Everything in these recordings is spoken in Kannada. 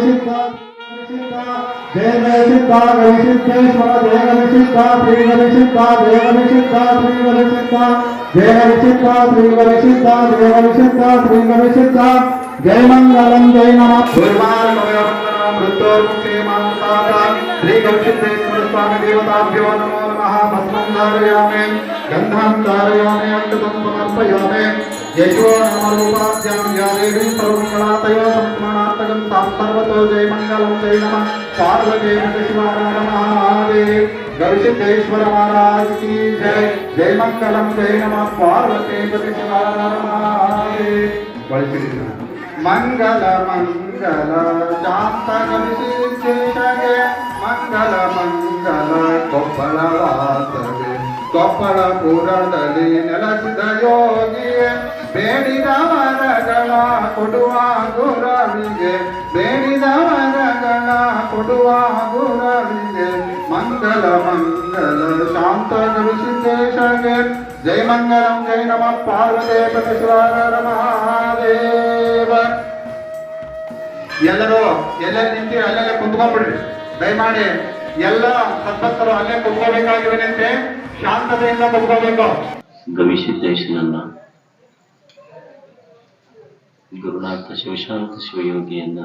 जय गणेशिका मंगलम, जय नमः। श्री गणेशेश्वर स्वामी देवताभ्यो नमो नमः, भस्मं धारयामि गन्धं धारयामि अङ्गं समर्पयामि। ಯಾ ದೇವಿ ಸರ್ವಮಂಗಳಾತಯೋ ಸಂಸ್ಮರಣಾರ್ಥಕಂ ತಾಂ ಸರ್ವತೋ ಜಯ ಮಂಗಲಂ ಜಯ ನಮಃ ಪಾರ್ವತಿ ಶಿವಾಯ ನಮಃ ಮಹಾದೇವ್ ಗವಿಸಿದ್ದೇಶ್ವರ ಮಹಾರಾಜ್ ಕಿ ಜಯ ಜಯ ಮಂಗಲಂ ಜಯ ನಮಃ ಪಾರ್ವತಿ ಶಿವಾಯ ನಮಃ ಮಹಾದೇವ್ ಬಳಸಿದ್ದೀರಾ ಮಂಗಲ ಮಂಗಲ ಶಾಂತ ಗವಿಸಿದ್ದೇಶಗೆ ಬೇಡಿದ ವರಗಳ ಕೊಡುವ ಗುರವಿಗೆ ಬೇಡಿದ ವರಗಳ ಕೊಡುವ ಗುರವಿಗೆ ಮಂಗಲ ಮಂಗಲ, ಶಾಂತ ಗವಿಸಿದ್ದೇಶಗೆ ಜೈ ಮಂಗಲಂ, ಜೈ ನಮಃ. ಪಾರ್ವತಿ ಪರಮೇಶ್ವರ ಮಹಾದೇವ ಎಲ್ಲರೂ ಎಲ್ಲೆಲ್ಲಿ ನಿಂತೀರಿ ಅಲ್ಲೆಲ್ಲ ಕುಂತ್ಕೊಂಡ್ಬಿಡ್ರಿ. ದಯಮಾಡಿ ಎಲ್ಲ ಸದ್ಭಕ್ತರು ಅಲ್ಲೇ ಕುತ್ಕೋಬೇಕಾಗಿರೋದಂತೆ ಶಾಂತತೆಯಿಂದ ಕುತ್ಕೋಬೇಕು. ಗವಿಸಿದ್ದೇಶನನ್ನ ಗುರುನಾಥ ಶಿವಶಾಂತ ಶಿವಯೋಗಿಯನ್ನ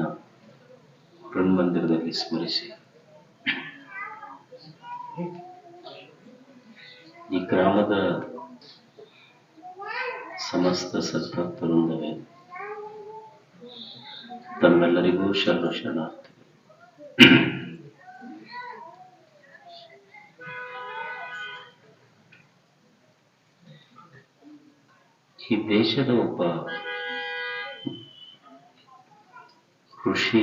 ಮಂದಿರದಲ್ಲಿ ಸ್ಮರಿಸಿ. ಈ ಗ್ರಾಮದ ಸಮಸ್ತ ಸದ್ಭಕ್ತರೊಂದವೆ ತಮ್ಮೆಲ್ಲರಿಗೂ ಶರಣ ಶರಣಾರ್ಥಿ. ಈ ದೇಶದ ಒಬ್ಬ ಋಷಿ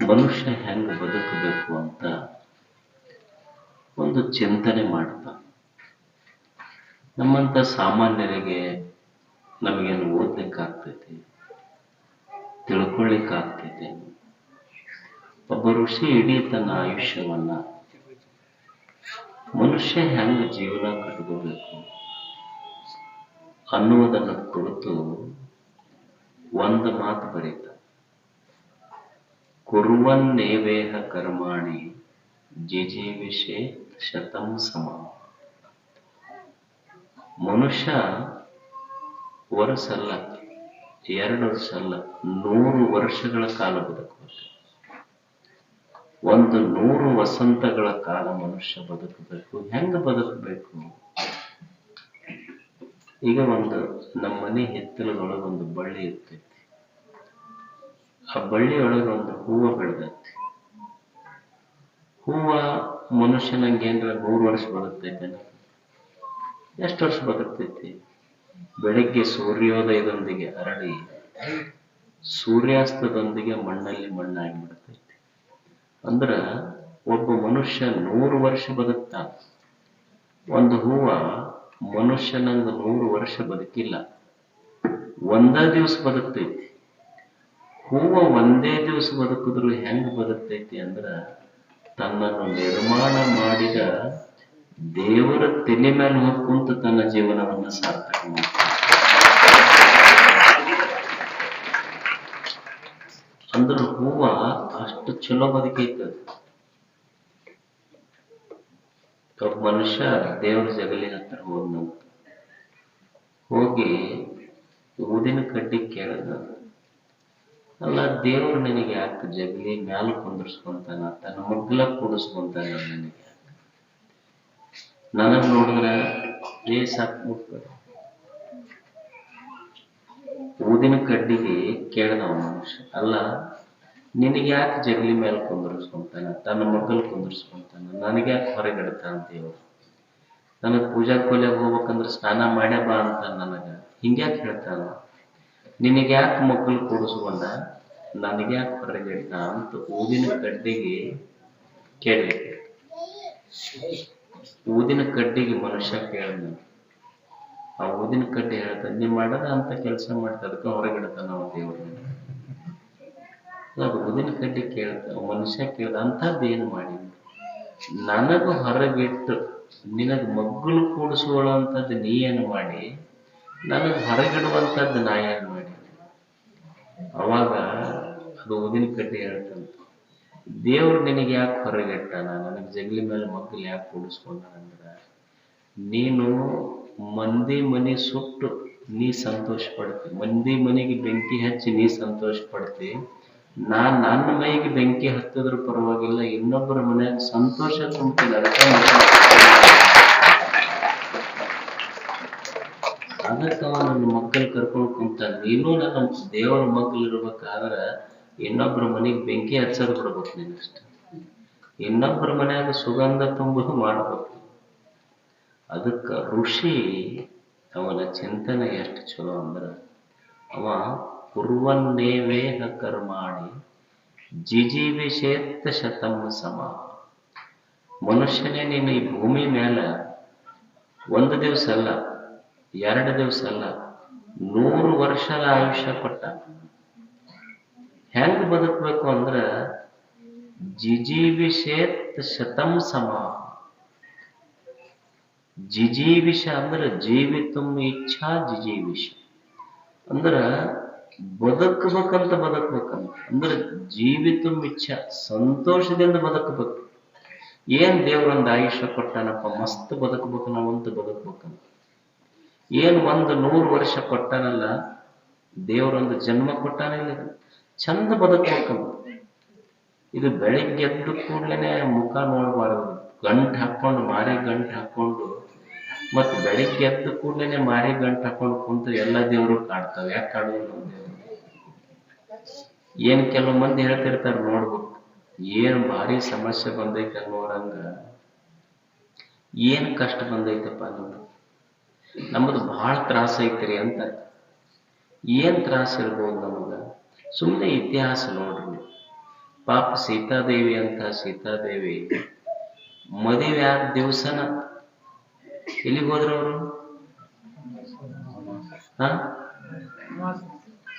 ಮನುಷ್ಯ ಹೆಂಗ ಬದುಕಬೇಕು ಅಂತ ಒಂದು ಚಿಂತನೆ ಮಾಡ್ತಾ. ನಮ್ಮಂತ ಸಾಮಾನ್ಯರಿಗೆ ನಮಗೇನು ಓದ್ಲಿಕ್ಕೆ ಆಗ್ತೈತಿ ತಿಳ್ಕೊಳ್ಳಿಕ್ಕೆ ಆಗ್ತೈತಿ ಒಬ್ಬ ಋಷಿ ಇಡೀ ತನ್ನ ಆಯುಷ್ಯವನ್ನ ಮನುಷ್ಯ ಹೆಂಗ ಜೀವನ ಕಟ್ಕೋಬೇಕು ಅನ್ನುವುದನ್ನ ಕುರಿತು ಒಂದು ಮಾತು ಬರೀತ. ಕುರುವನ್ನೇವೇಹ ಕರ್ಮಾಣಿ, ಜಿಜೀವಿಷೆ ಶತಂ ಸಮ. ಮನುಷ್ಯ ವರ್ಷಲ್ಲ ಎರಡು ವರ್ಷ ಅಲ್ಲ ನೂರು ವರ್ಷಗಳ ಕಾಲ ಬದುಕಬೇಕು ಒಂದು ನೂರು ವಸಂತಗಳ ಕಾಲ ಮನುಷ್ಯ ಬದುಕಬೇಕು. ಹೆಂಗ ಬದುಕಬೇಕು? ಈಗ ಒಂದು ನಮ್ಮ ಮನೆ ಹಿತ್ತಲದೊಳಗೆ ಒಂದು ಬಳ್ಳಿ ಇರ್ತೈತಿ. ಆ ಬಳ್ಳಿ ಒಳಗೆ ಒಂದು ಹೂವು ಬೆಳೆದೈತಿ. ಹೂವ ಮನುಷ್ಯನಂಗೆ ಏನ್ರ ಮೂರು ವರ್ಷ ಬದುಕ್ತೈತೆ ಎಷ್ಟು ವರ್ಷ ಬದುಕ್ತೈತಿ? ಬೆಳಗ್ಗೆ ಸೂರ್ಯೋದಯದೊಂದಿಗೆ ಅರಳಿ ಸೂರ್ಯಾಸ್ತದೊಂದಿಗೆ ಮಣ್ಣಲ್ಲಿ ಮಣ್ಣಾಗಿ ಬಿಡ್ತೈತಿ ಅಂದ್ರ ಒಬ್ಬ ಮನುಷ್ಯ ನೂರು ವರ್ಷ ಬದುಕ್ತಾನ. ಒಂದು ಹೂವ ಮನುಷ್ಯನಂಗ ನೂರು ವರ್ಷ ಬದುಕಿಲ್ಲ. ಒಂದ ದಿವಸ ಬದುಕ್ತೈತಿ. ಹೂವು ಒಂದೇ ದಿವಸ ಬದುಕಿದ್ರು ಹೆಂಗ್ ಬದುಕ್ತೈತಿ ಅಂದ್ರ ತನ್ನನ್ನು ನಿರ್ಮಾಣ ಮಾಡಿದ ದೇವರ ತಲೆ ಮೇಲೆ ಹೊತ್ಕೊಂತ ಕುಂತು ತನ್ನ ಜೀವನವನ್ನ ಸಾರ್ಥಕ ಅಂದ್ರ ಹೂವ ಅಷ್ಟು ಚಲೋ ಬದುಕೈತದ. ಒಬ್ಬ ಮನುಷ್ಯ ದೇವ್ರ ಜಗಲಿ ಹತ್ರ ಹೋದ್ನಂತ ಹೋಗಿ ಊದಿನ ಕಡ್ಡಿ ಕೇಳಿದ. ಅಲ್ಲ, ದೇವ್ರು ನಿನಗೆ ಯಾಕೆ ಜಗಲಿ ಮ್ಯಾಲ ಕುಂದರ್ಸ್ಕೊಂತಾನ? ತನ್ನ ಮಗ್ಲ ಕೂಡಿಸ್ಕೊಂತಾನ ನನಗೆ ನನಗ್ ನೋಡಿದ್ರ ಸಾಕ್ ಮುಟ್ಬೇಡ. ಊದಿನ ಕಡ್ಡಿಗೆ ಕೇಳಿದ ಮನುಷ್ಯ. ಅಲ್ಲ ನಿನಗೆ ಯಾಕೆ ಜಗಲಿ ಮೇಲೆ ಕುಂದರ್ಸ್ಕೊಂತಾನ? ತನ್ನ ಮಗ್ಗಲ್ ಕುಂದರ್ಸ್ಕೊಂತಾನ? ನನಗೆ ಯಾಕೆ ಹೊರಗಿಡ್ತಾನ ದೇವ್ರು ನನಗೆ ಪೂಜಾ ಕೋಲಿಯಾಗ ಹೋಗ್ಬೇಕಂದ್ರೆ ಸ್ನಾನ ಮಾಡ್ಯಾ ಬಾ ಅಂತ ನನಗೆ. ಹಿಂಗ್ಯಾಕೆ ಹೇಳ್ತಾನ? ನಿನಗೆ ಯಾಕೆ ಮಕ್ಕಳು ಕೂಡಿಸ್ಕೊಂಡ? ನನಗೆ ಯಾಕೆ ಅಂತ ಊದಿನ ಕಡ್ಡಿಗೆ ಕೇಳಿ. ಊದಿನ ಕಡ್ಡಿಗೆ ಮನುಷ್ಯ ಕೇಳಿದ. ಆ ಊದಿನ ಕಡ್ಡಿ ಹೇಳ್ತಾನೆ, ನೀ ಮಾಡದ ಅಂತ ಕೆಲಸ ಮಾಡ್ತಾ ಅದಕ್ಕೆ ಹೊರಗಿಡ್ತಾನ ದೇವ್ರನ್ನ ಊದಿನ ಕಡ್ಡಿ ಕೇಳ್ತ, ಮನುಷ್ಯ ಕೇಳ್ದ ಅಂಥದ್ದು ಏನು ಮಾಡಿ? ನನಗ ಹೊರಗಿಟ್ಟು ನಿನಗೆ ಮಗ್ಗಲು ಕೂಡಿಸುವಂಥದ್ದು ನೀ ಏನು ಮಾಡಿ? ನನಗೆ ಹೊರಗಿಡುವಂಥದ್ದು ನಾ ಏನು ಮಾಡಿ? ಅದು ಊದಿನ ಕಡ್ಡಿ ಹೇಳ್ತಂತ, ದೇವ್ರು ನಿನಗೆ ಯಾಕೆ ಹೊರಗಿಟ್ಟಾನ? ನನಗೆ ಜಗಲಿ ಮೇಲೆ ಮಗ್ಗಲು ಯಾಕೆ ಕೂಡಿಸ್ಕೊಂಡ ಅಂದ್ರೆ, ನೀನು ಮಂದಿ ಮನೆ ಸುಟ್ಟು ನೀ ಸಂತೋಷ ಪಡ್ತಿ, ಮಂದಿ ಮನೆಗೆ ಬೆಂಕಿ ಹಚ್ಚಿ ನೀ ಸಂತೋಷ ಪಡ್ತಿ ನಾನ್ ನನ್ನ ಮೈಗೆ ಬೆಂಕಿ ಹತ್ತಿದ್ರು ಪರವಾಗಿಲ್ಲ, ಇನ್ನೊಬ್ಬರ ಮನೆಯಾಗ ಸಂತೋಷ ತುಂಬ್ತೀನಿ ಅದಕ್ಕೆ ಅವ ನನ್ನ ಮಕ್ಕಳು ಕರ್ಕೊಂಡು ಕುಂತ, ನೀನು ನನ್ನ ದೇವರ ಮಕ್ಕಳು ಇರ್ಬೇಕಾದ್ರ ಇನ್ನೊಬ್ಬರ ಮನೆಗೆ ಬೆಂಕಿ ಹಚ್ಚೋದು ಬಿಡ್ಬೇಕು ನೀನು ಇನ್ನೊಬ್ಬರ ಮನೆಯಾಗ ಸುಗಂಧ ತುಂಬುದು ಮಾಡ್ಬೇಕು. ಅದಕ್ಕೆ ಋಷಿ ಅವನ ಚಿಂತನೆ ಎಷ್ಟು ಚಲೋ ಅಂದ್ರ, ಅವ ಕುರ್ವನ್ನೇವೇಹ ಕರ್ಮಾಣಿ ಜಿಜೀವಿಷೇತ್ತ ಶತಂ ಸಮ ಮನುಷ್ಯನೇ ನೀನು ಈ ಭೂಮಿ ಮೇಲೆ ಒಂದು ದಿವಸ ಅಲ್ಲ, ಎರಡು ದಿವಸ ಅಲ್ಲ, ನೂರು ವರ್ಷದ ಆಯುಷ್ಯ ಕೊಟ್ಟ. ಹೆಂಗ್ ಬದುಕಬೇಕು ಅಂದ್ರ ಜಿಜೀವಿಷೇತ್ ಶತಂ ಸಮ। ಜಿಜೀವಿಷ ಅಂದ್ರ ಜೀವಿತಂ ಇಚ್ಛಾ ಜಿಜೀವಿಷ. ಅಂದ್ರ ಬದುಕಬೇಕಂತ ಬದುಕಬೇಕಂತ ಅಂದ್ರೆ ಜೀವಿತ ಮಿಚ್ಛ, ಸಂತೋಷದಿಂದ ಬದುಕಬೇಕು. ಏನ್ ದೇವ್ರೊಂದು ಆಯುಷ್ಯ ಕೊಟ್ಟಾನಪ್ಪ, ಮಸ್ತ್ ಬದುಕಬೇಕು ನಾವಂತ ಬದುಕಬೇಕಂತ. ಏನ್ ಒಂದು ನೂರು ವರ್ಷ ಕೊಟ್ಟಾನಲ್ಲ, ದೇವರೊಂದು ಜನ್ಮ ಕೊಟ್ಟಾನಿಲ್ಲ ಚಂದ ಬದುಕಬೇಕಂತ. ಇದು ಬೆಳಿಗ್ಗೆ ಎದ್ದು ಕೂಡ್ಲೇನೆ ಮುಖ ನೋಡಬಾರದು. ಗಂಟು ಹಾಕೊಂಡು ಮಾರಿ ಗಂಟು ಹಾಕೊಂಡು ಮತ್ತು ಬೆಳಿಗ್ಗೆ ಎದ್ದ ಕೂಡ್ಲೇನೆ ಮಾರಿ ಗಂಟು ಹಾಕೊಂಡು ಕುಂತು ಎಲ್ಲ ದೇವರು ಕಾಡ್ತಾವೆ ಯಾಕೆ ನಮ್ಮ ದೇವ್ರು. ಏನ್ ಕೆಲವು ಮಂದಿ ಹೇಳ್ತಿರ್ತಾರೆ ನೋಡ್ಬೇಕು. ಏನ್ ಭಾರಿ ಸಮಸ್ಯೆ ಬಂದೈತೆ ಅನ್ನೋರಂಗ ಏನ್ ಕಷ್ಟ ಬಂದೈತಪ್ಪ ನಮ್ದು ನಮ್ಮದು ಬಹಳ ತ್ರಾಸ ಐತ್ರಿ ಅಂತ. ಏನ್ ತ್ರಾಸ ಇರ್ಬೋದು ನಮಗ? ಸುಮ್ಮನೆ ಇತಿಹಾಸ ನೋಡ್ರಿ ಪಾಪ ಸೀತಾದೇವಿ ಅಂತ ಸೀತಾದೇವಿ. ಮದುವೆ ಆದ ದಿವಸನ ಎಲ್ಲಿಗೆ ಹೋದ್ರ ಅವರು?